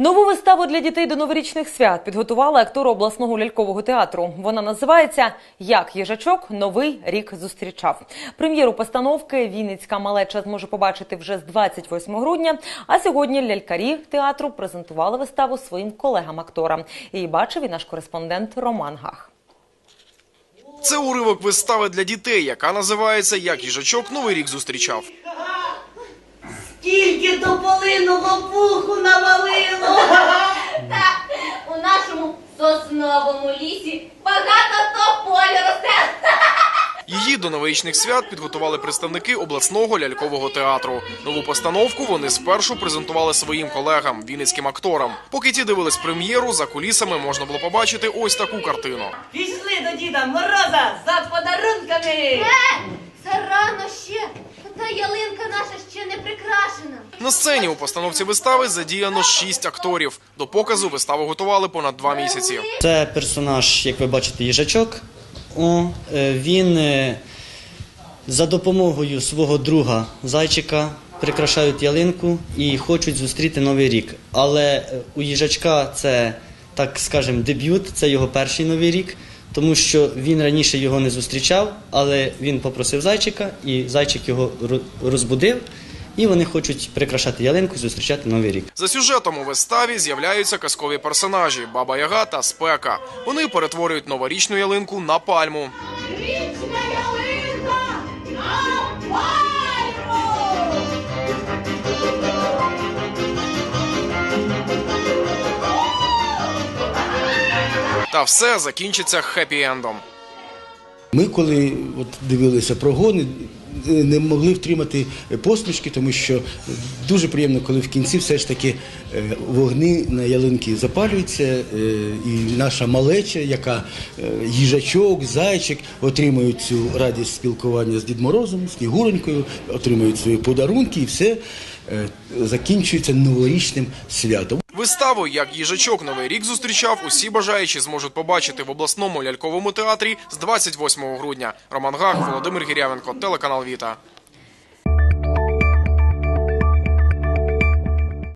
Нову виставу для дітей до новорічних свят підготували актори обласного лялькового театру. Вона називається Як їжачок новий рік зустрічав. Прем'єру постановки Вінницька малеча зможе побачити вже з 28 грудня. А сьогодні лялькарі театру презентували виставу своїм колегам-акторам. Її бачив і наш кореспондент Роман Гах. Це уривок вистави для дітей, яка називається Як їжачок новий рік зустрічав. Скільки тополиного пуху навалило! Так, у нашому сосновому лісі багато тополі росте. Її до новорічних свят підготували представники обласного лялькового театру. Нову постановку вони спершу презентували своїм колегам, вінницьким акторам. Поки ті дивились прем'єру, за кулісами можна було побачити ось таку картину. Пішли до Діда Мороза за подарунками! Е, це рано ще. Та ялинка наша ще не прикрашена. На сцені у постановці вистави задіяно шість акторів. До показу виставу готували понад два місяці. Це персонаж, як ви бачите, їжачок. О, е, він е, за допомогою свого друга зайчика прикрашають ялинку і хочуть зустріти новий рік. Але е, у їжачка це, так скажемо, дебют, це його перший новий рік, тому що він раніше його не зустрічав, але він попросив зайчика, і зайчик його ро- розбудив. І вони хочуть прикрашати ялинку і зустрічати новий рік. За сюжетом у виставі з'являються казкові персонажі Баба Яга та Спека. Вони перетворюють новорічну ялинку на пальму. Ялинка на пальму! Та все закінчиться хеппі-ендом. Ми, коли от дивилися прогони, е, не могли втримати посмішки, тому що дуже приємно, коли в кінці все ж таки е, вогни на ялинки запалюються, е, і наша малеча, яка їжачок, зайчик, отримують цю радість спілкування з Дід Морозом, Снігуронькою, отримують свої подарунки, і все закінчується новорічним святом. Виставу як їжачок новий рік зустрічав. Усі бажаючі зможуть побачити в обласному ляльковому театрі з 28 грудня. Роман Гах, Володимир Гірявенко, телеканал Віта.